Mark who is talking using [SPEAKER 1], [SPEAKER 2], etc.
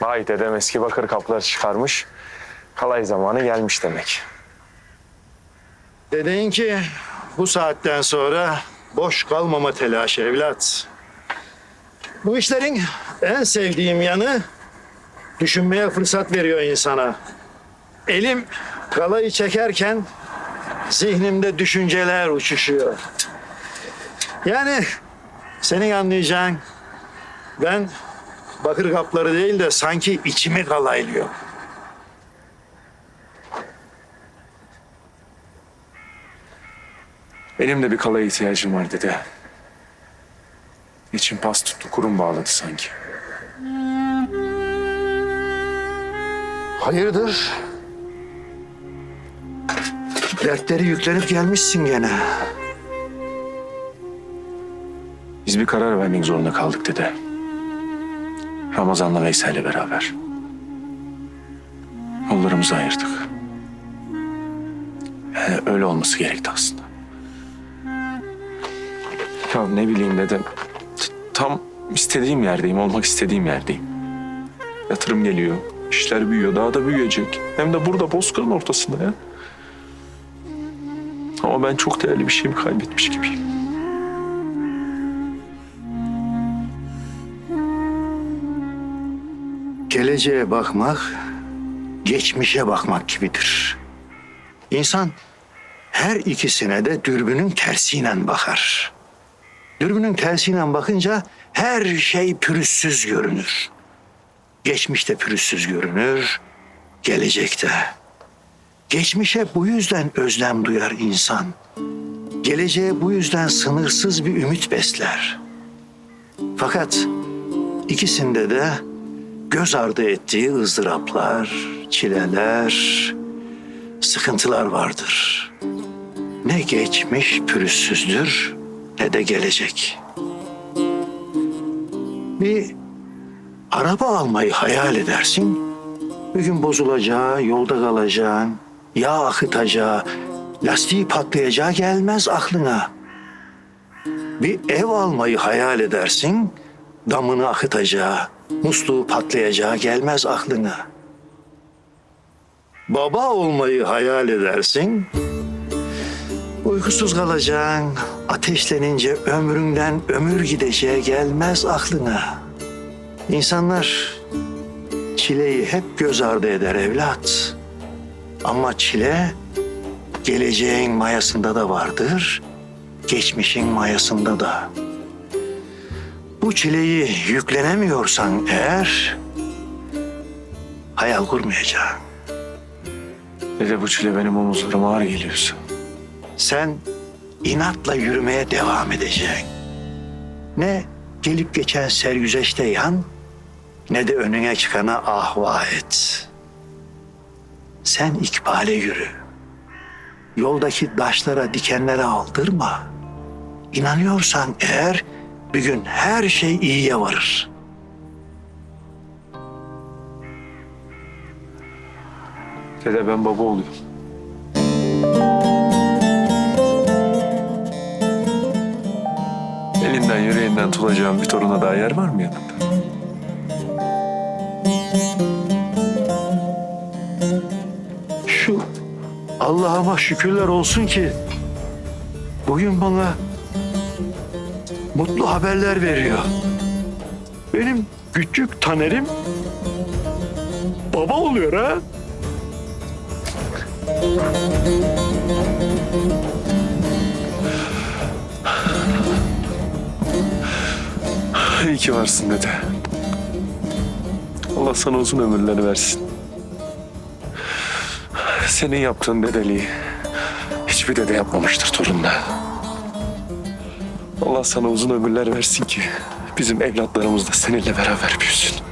[SPEAKER 1] Vay dedem eski bakır kapları çıkarmış. Kalay zamanı gelmiş demek.
[SPEAKER 2] Dedeğin ki bu saatten sonra boş kalmama telaşı evlat. Bu işlerin en sevdiğim yanı düşünmeye fırsat veriyor insana. Elim kalayı çekerken zihnimde düşünceler uçuşuyor. Yani senin anlayacağın ben bakır kapları değil de sanki içimi kalaylıyor.
[SPEAKER 1] Benim de bir kalaya ihtiyacım var dede. İçim pas tuttu, kurum bağladı sanki.
[SPEAKER 2] Hayırdır? Dertleri yüklenip gelmişsin gene.
[SPEAKER 1] Biz bir karar vermek zorunda kaldık dede. Ramazan'la Veysel'le beraber. Yollarımızı ayırdık. Yani öyle olması gerekti aslında. Ya ne bileyim dedim. T- Tam istediğim yerdeyim, olmak istediğim yerdeyim. Yatırım geliyor, işler büyüyor, daha da büyüyecek. Hem de burada bozkırın ortasında ya. Ama ben çok değerli bir şeyimi kaybetmiş gibiyim.
[SPEAKER 2] Geleceğe bakmak, geçmişe bakmak gibidir. İnsan her ikisine de dürbünün tersiyle bakar. Dürbünün tersiyle bakınca her şey pürüzsüz görünür. Geçmişte pürüzsüz görünür, gelecekte. Geçmişe bu yüzden özlem duyar insan. Geleceğe bu yüzden sınırsız bir ümit besler. Fakat ikisinde de göz ardı ettiği ızdıraplar, çileler, sıkıntılar vardır. Ne geçmiş pürüzsüzdür ne de gelecek. Bir araba almayı hayal edersin. Bir gün bozulacağı, yolda kalacağı, yağ akıtacağı, lastiği patlayacağı gelmez aklına. Bir ev almayı hayal edersin, damını akıtacağı, musluğu patlayacağı gelmez aklına. Baba olmayı hayal edersin, uykusuz kalacaksın, ateşlenince ömründen ömür gideceği gelmez aklına. İnsanlar çileyi hep göz ardı eder evlat. Ama çile geleceğin mayasında da vardır, geçmişin mayasında da. Bu çileyi yüklenemiyorsan eğer hayal kurmayacaksın.
[SPEAKER 1] Dede bu çile benim omuzlarıma ağır geliyorsa.
[SPEAKER 2] Sen inatla yürümeye devam edeceksin. Ne gelip geçen sergüzeşte yan ne de önüne çıkana ahva et. Sen ikbale yürü. Yoldaki taşlara, dikenlere aldırma. İnanıyorsan eğer bir gün her şey iyiye varır.
[SPEAKER 1] Dede ben baba oluyorum. Elinden yüreğinden tutacağım bir toruna daha yer var mı yanında?
[SPEAKER 2] Şu Allah'ıma şükürler olsun ki bugün bana mutlu haberler veriyor. Benim küçük tanerim baba oluyor ha.
[SPEAKER 1] İyi ki varsın dede. Allah sana uzun ömürler versin. Senin yaptığın dedeliği hiçbir dede yapmamıştır torunla. Allah sana uzun ömürler versin ki bizim evlatlarımız da seninle beraber büyüsün.